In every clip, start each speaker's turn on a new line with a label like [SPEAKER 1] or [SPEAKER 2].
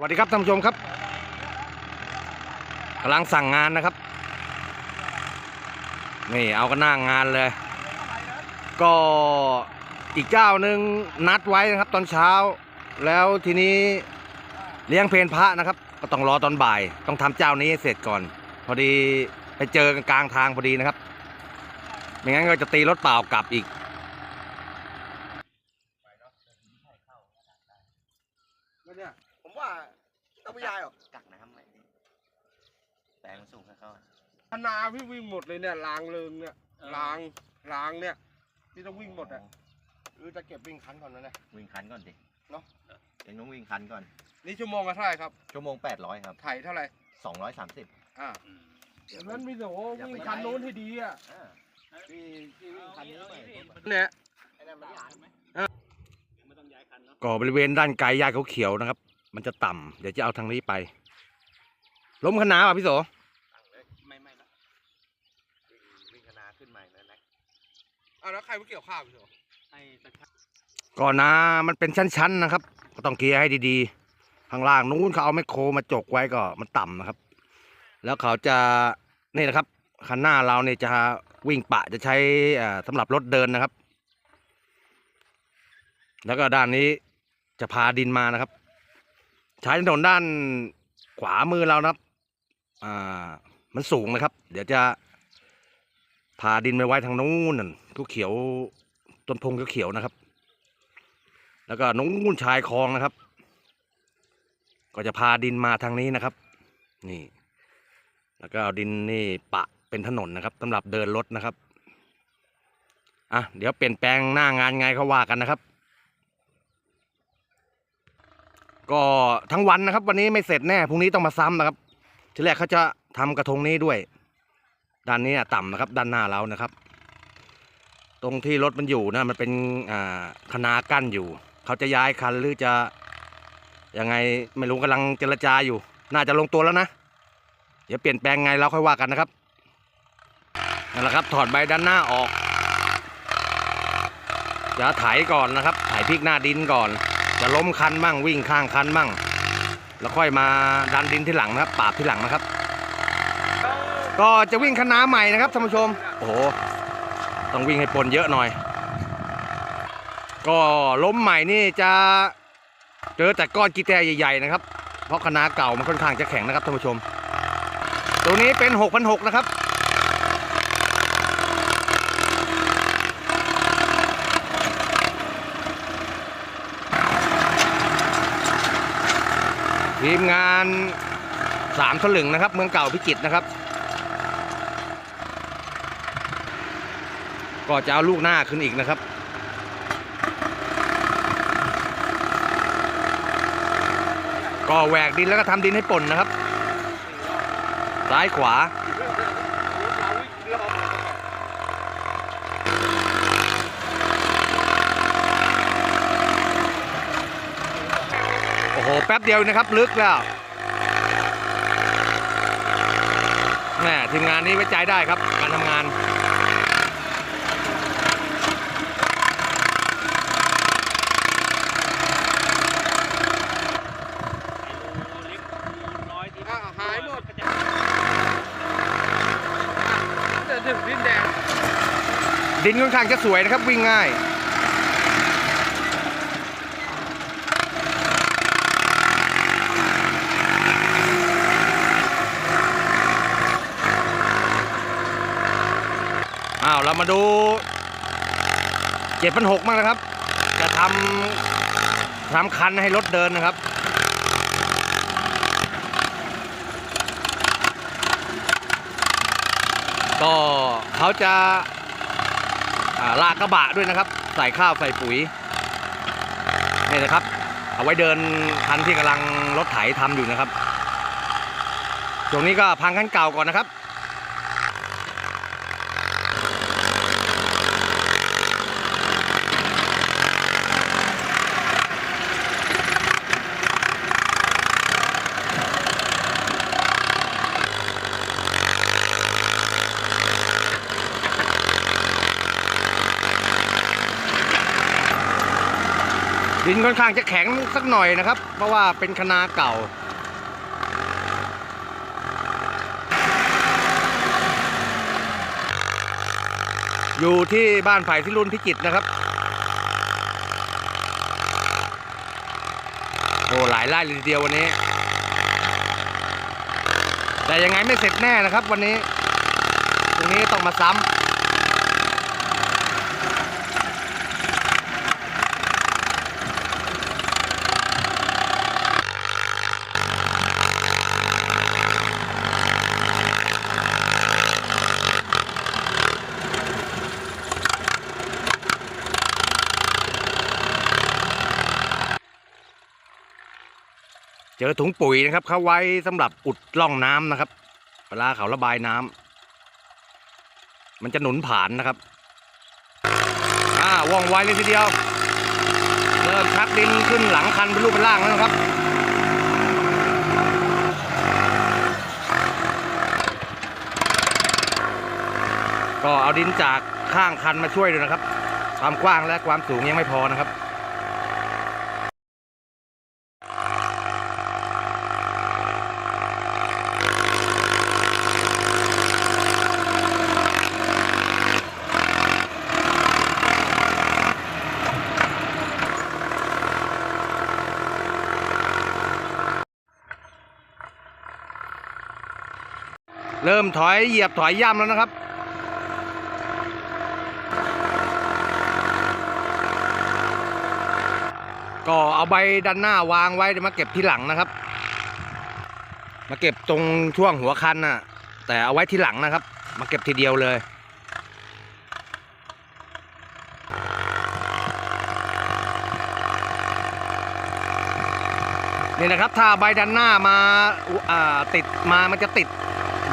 [SPEAKER 1] สวัสดีครับท่านผู้ชมครับกำลังสั่งงานนะครับ นี่เอากันหน้างงานเลย ก็อีกเจ้าหนึ่งนัดไว้นะครับ ตอนเช้า แล้วทีนี้เลี้ยงเพลนพระนะครับ ก็ต้องรอตอนบ่าย ต้องทำเจ้านี้ให้เสร็จก่อน พอดีไปเจอกันกลางทางพอดีนะครับไม่งั้นก็จะตีรถเปล่ากลับอีก
[SPEAKER 2] แล้วเนี่ย ว่าต้องไม่ยายหรอก
[SPEAKER 3] กักน้ำไว้ดิแปลงมันสูงให้เขาอะ
[SPEAKER 2] ธนาพี่วิ่งหมดเลยเนี่ยลางเริงเนี่ยลางลางเนี่ยที่ต้องวิ่งหมดอะหรือจะเก็บวิ่งคันก่อนนะเนี่ย
[SPEAKER 3] วิ่งคันก่อนดิ
[SPEAKER 2] เนอะ
[SPEAKER 3] เองต้องวิ่งคันก่อน
[SPEAKER 2] นี่ชั่วโมงละเท่าไหร่ครับ
[SPEAKER 3] ชั่วโมง 800 ครับ
[SPEAKER 2] ไถเท่าไหร่
[SPEAKER 3] 230
[SPEAKER 2] อ่าอย่างนั้นพี่โสวิ่งคันโน้นให้ดีอะ
[SPEAKER 3] อ่าพี่พี่วิ่งคันนี้หน่อย
[SPEAKER 2] เนี่ย
[SPEAKER 1] ก็บริเวณด้านไกลหญ้าเขาเขียวๆนะครับ มันจะต่ำเดี๋ยวจะเอาทางนี้ไป ล้มคณะป่ะพี่โส
[SPEAKER 3] ไม่ไม่ละวิ่งวิ่งคณะขึ้นใหม่แล้วนะ
[SPEAKER 2] อ่าแล้วใครมาเกี่ยวข้าวพี่โส
[SPEAKER 3] ให้สักพัก
[SPEAKER 1] ก่อนนะมันเป็นชั้นๆนะครับ ก็ต้องเคลียร์ให้ดีๆ ข้างล่างนู้นเขาเอาไมคโครมาจกไว้ก็มันต่ำนะครับ แล้วเขาจะนี่นะครับคันหน้าเราเนี่ยจะวิ่งปะจะใช้อ่าสำหรับรถเดินนะครับ แล้วก็ด้านนี้จะพาดินมานะครับ ใช้ถนนด้านขวามือเรานะครับ อ่า มันสูงนะครับ เดี๋ยวจะพาดินไปไว้ทางนู้นนั่นทุกเขียวต้นพงก็เขียวนะครับ แล้วก็นู้นชายคลองนะครับ ก็จะพาดินมาทางนี้นะครับ นี่ แล้วก็เอาดินนี่ปะเป็นถนนนะครับสำหรับเดินรถนะครับ อะ เดี๋ยวเปลี่ยนแปลงหน้างานไงเขาว่ากันนะครับ ก็ทั้งวันนะครับ วันนี้ไม่เสร็จแน่พรุ่งนี้ต้องมาซ้ำนะครับ ทีแรกเขาจะทำกระทงนี้ด้วย ด้านนี้ต่ำนะครับ ด้านหน้าเรานะครับ ตรงที่รถมันอยู่นะมันเป็นอ่าคณากั้นอยู่เขาจะย้ายคันหรือจะยังไงไม่รู้กำลังเจรจาอยู่ น่าจะลงตัวแล้วนะเดี๋ยวเปลี่ยนแปลงไงเราค่อยว่ากันนะครับนั่นแหละครับ ถอดใบด้านหน้าออกจะไถก่อนนะครับไถพลิกหน้าดินก่อน จะล้มคันบ้างวิ่งข้างคันบ้างแล้วค่อยมาดันดินที่หลังนะครับปาบที่หลังนะครับ ก็จะวิ่งคณะใหม่นะครับท่านผู้ชม โอ้โหต้องวิ่งให้ปนเยอะหน่อย ก็ล้มใหม่นี่จะเจอแต่ก้อนกีแตใหญ่ๆนะครับ เพราะคณะเก่ามันค่อนข้างจะแข็งนะครับท่านผู้ชม ตัวนี้เป็น 6,600นะครับ ทีมงานสามสลึงนะครับ เมืองเก่าพิจิตรนะครับ ก็จะเอาลูกหน้าขึ้นอีกนะครับก็แหวกดินแล้วก็ทำดินให้ป่นนะครับ ซ้ายขวา โอ้โห แป๊บ เดียวนะครับ ลึกแล้วแม่ทีมงานนี้ไว้ใจได้ครับ การทำงาน
[SPEAKER 2] อ่าหายหมดแต่ถึงดินแดง
[SPEAKER 1] ดินค่อนข้างจะสวยนะครับวิ่งง่าย เรามาดูเจ็ดพันหกมากนะครับ จะทำทำคันให้รถเดินนะครับก็เขาจะาลากกระบะด้วยนะครับ ใส่ข้าวใส่ปุ๋ยนี่นะครับ เอาไว้เดินคันที่กำลังรถไถทำอยู่นะครับ ตรงนี้ก็พังคันเก่าก่อนนะครับ ดินค่อนข้างจะแข็งสักหน่อยนะครับ เพราะว่าเป็นคนาเก่า อยู่ที่บ้านไผ่ที่รุ่นพิจิตรนะครับโอ้หลายไร่เลยทีเดียววันนี้ แต่ยังไงไม่เสร็จแน่นะครับวันนี้ ตรงนี้ต้องมาซ้ำ เจอถุงปุ๋ยนะครับเขาไว้สำหรับอุดร่องน้ำนะครับเวลาเขาระบายน้ำมันจะหนุนผ่านนะครับอ่าว่องไวเลยทีเดียวเริ่มชักดินขึ้นหลังคันเป็นรูปเป็นร่างแล้วนะครับก็เอาดินจากข้างคันมาช่วยด้วยนะครับ ความกว้างและความสูงยังไม่พอนะครับ ริ่มถอยเหยียบถอยย่ำแล้วนะครับ ก็เอาใบด้านหน้าวางไว้เดี๋ยวมาเก็บที่หลังนะครับ มาเก็บตรงช่วงหัวคันน่ะ แต่เอาไว้ที่หลังนะครับ มาเก็บทีเดียวเลยนี่นะครับถ้าใบดันหน้ามาอ่าติดมามันจะติด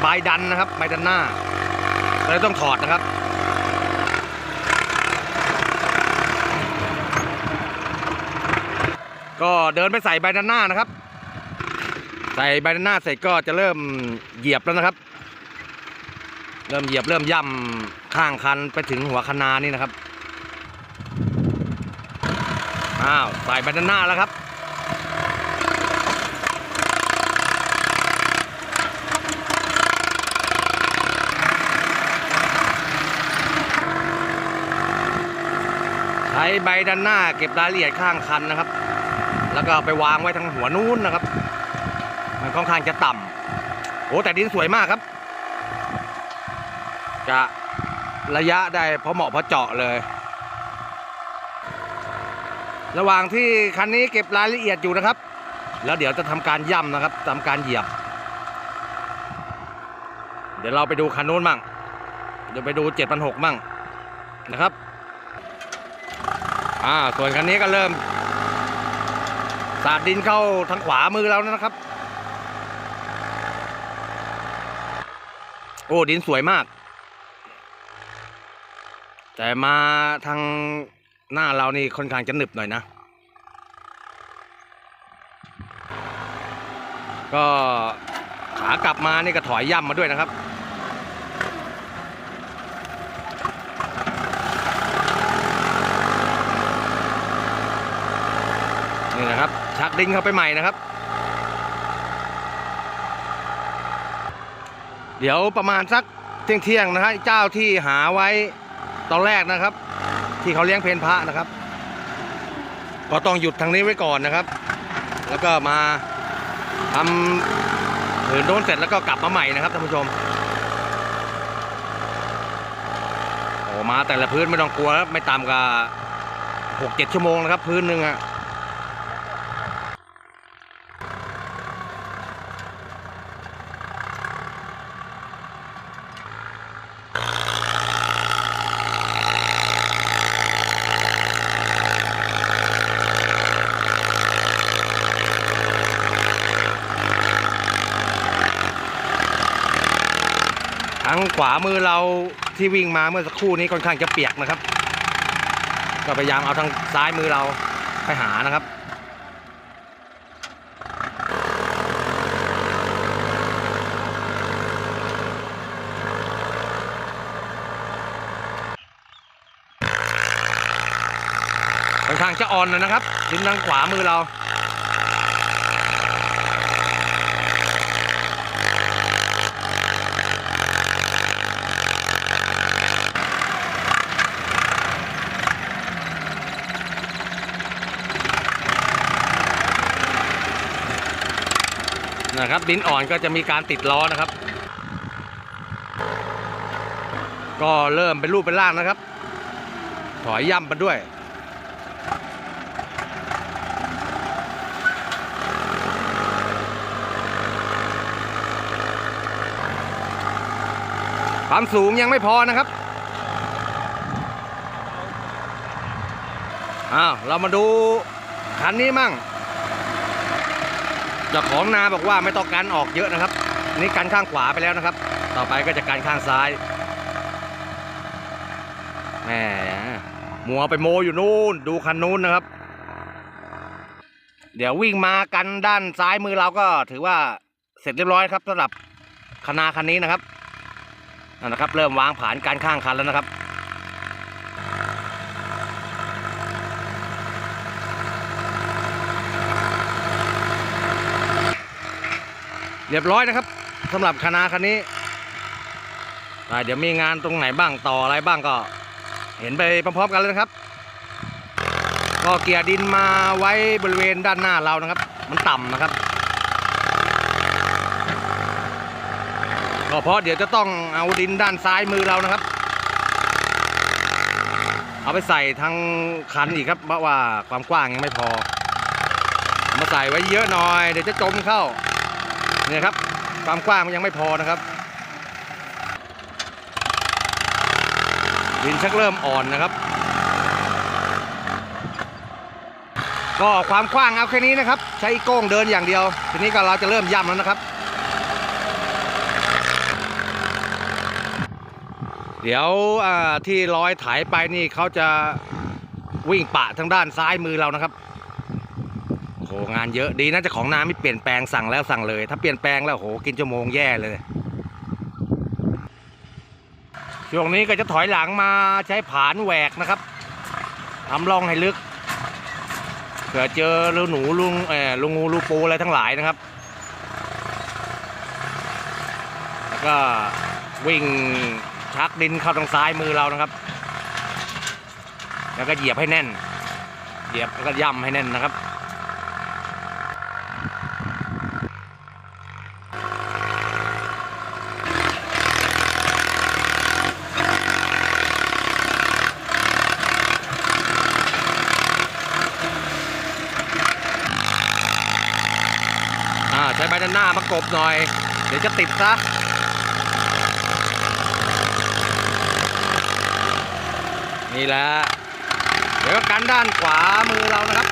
[SPEAKER 1] ใบดันนะครับใบดันหน้าเลยต้องถอดนะครับ ก็เดินไปใส่ใบดันหน้านะครับ ใส่ใบดันหน้าเสร็จก็จะเริ่มเหยียบแล้วนะครับ เริ่มเหยียบเริ่มย่ำข้างคันไปถึงหัวคนานี่นะครับอ้าวใส่ใบดันหน้าแล้วครับ ช้ใบด้านหน้าเก็บรายละเอียดข้างคันนะครับ แล้วก็ไปวางไว้ทางหัวนู้นนะครับ มันค่อนข้างจะต่ำโอ้แต่ดินสวยมากครับ จะระยะได้พอเหมาะพอเจาะเลย ระหว่างที่คันนี้เก็บรายละเอียดอยู่นะครับ แล้วเดี๋ยวจะทำการย่ำนะครับทำการเหยียบ เดี๋ยวเราไปดูคันนู้นมั่งเดี๋ยวไปดูเจ็ดพันหกมั่งนะครับ อ่าส่วนคันนี้ก็เริ่ม สาดดินเข้าทางขวามือแล้วนะครับ โอ้ดินสวยมาก แต่มาทางหน้าเรานี่ค่อนข้างจะหนึบหน่อยนะ ก็ขากลับมานี่ก็ถอยย่ำมาด้วยนะครับ นี่นะครับ ชักดินเข้าไปใหม่นะครับ เดี๋ยวประมาณสักเที่ยงเที่ยงๆนะฮะเจ้าที่หาไว้ตอนแรกนะครับ ที่เขาเลี้ยงเพนพระนะครับ ก็ต้องหยุดทางนี้ไว้ก่อนนะครับ แล้วก็มาทำผืนโดนเสร็จแล้วก็กลับมาใหม่นะครับท่านผู้ชมโอ้มาแต่ละพื้นไม่ต้องกลัวครับไม่ต่ำกว่าหกเจ็ดชั่วโมงนะครับ พื้นหนึ่งอะ งขวามือเราที่วิ่งมาเมื่อสักครู่นี้ค่อนข้างจะเปียกนะครับ ก็พยายามเอาทางซ้ายมือเราไปหานะครับค่อนข้างจะอ่อนนอยนะครับดินทางขวามือเรา นะครับ ดินอ่อนก็จะมีการติดล้อนะครับ ก็เริ่มเป็นรูปเป็นร่างนะครับ ถอยย่ำไปด้วย ความสูงยังไม่พอนะครับอ้าวเรามาดูคันนี้มั่ง เจ้าของนาบอกว่าไม่ต้องการออกเยอะนะครับ นี่กันข้างขวาไปแล้วนะครับ ต่อไปก็จะกันข้างซ้ายแหมมัวไปโมอยู่นู่น ดูคันนู้นนะครับ เดี๋ยววิ่งมากันด้านซ้ายมือเราก็ถือว่าเสร็จเรียบร้อยครับสำหรับคณาคันนี้นะครับนั่นนะครับ เริ่มวางผานการข้างคันแล้วนะครับ เรียบร้อยนะครับสำหรับคณะคันนี้อ่เดี๋ยวมีงานตรงไหนบ้างต่ออะไรบ้างก็ เห็นไปพร้อมๆกันเลยนะครับ ก็เกียร์ดินมาไว้บริเวณด้านหน้าเรานะครับ มันต่ำนะครับก็เพราะเดี๋ยวจะต้องเอาดินด้านซ้ายมือเรานะครับ เอาไปใส่ทางคันอีกครับเพราะว่าความกว้างยังไม่พอ มาใส่ไว้เยอะหน่อย เดี๋ยวจะจมเข้า เนี่ยครับ ความกว้างมันยังไม่พอนะครับดินชักเริ่มอ่อนนะครับ ก็ความกว้างเอาแค่นี้นะครับ ใช้โก้งเดินอย่างเดียว ทีนี้ก็เราจะเริ่มย่ำแล้วนะครับ เดี๋ยวที่ลอยถ่ายไปนี่เขาจะวิ่งปะทางด้านซ้ายมือเรานะครับานเยอะดีนะเจ้าของนาไม่เปลี่ยนแปลงสั่งแล้วสั่งเลย ถ้าเปลี่ยนแปลงแล้วโอ้โหกินชั่วโมงแย่เลย ช่วงนี้ก็จะถอยหลังมาใช้ผานแหวกนะครับทำร่องให้ลึกเผื่อเจอลูหนูลุงเออลุงงูลูปูอะไรทั้งหลายนะครับ แล้วก็วิ่งชักดินเข้าทางซ้ายมือเรานะครับ แล้วก็เหยียบให้แน่น เหยียบแล้วก็ย่ำให้แน่นนะครับ อ่านหน้ามากบหน่อย เดี๋ยวจะติดซะนี่แหละเดี๋ยวก็กันด้านขวามือเรานะครับ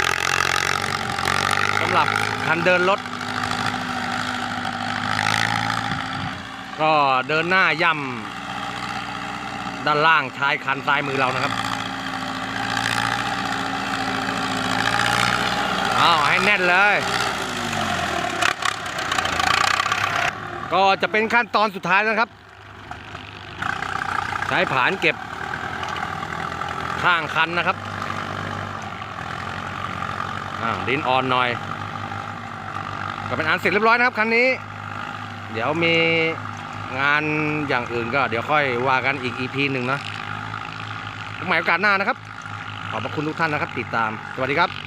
[SPEAKER 1] สำหรับคันเดินรถก็เดินหน้าย่ำด้านล่างชายคันซ้ายมือเรานะครับเอาให้แน่นเลย ก็จะเป็นขั้นตอนสุดท้ายแล้วครับ ใช้ผานเก็บข้างคันนะครับดินอ่อนหน่อย ก็เป็นอันเสร็จเรียบร้อยนะครับคันนี้ เดี๋ยวมีงานอย่างอื่นก็เดี๋ยวค่อยว่ากันอีก EP หนึ่งนะใหม่โอกาสหน้านะครับ ขอบพระคุณทุกท่านนะครับ ติดตาม สวัสดีครับ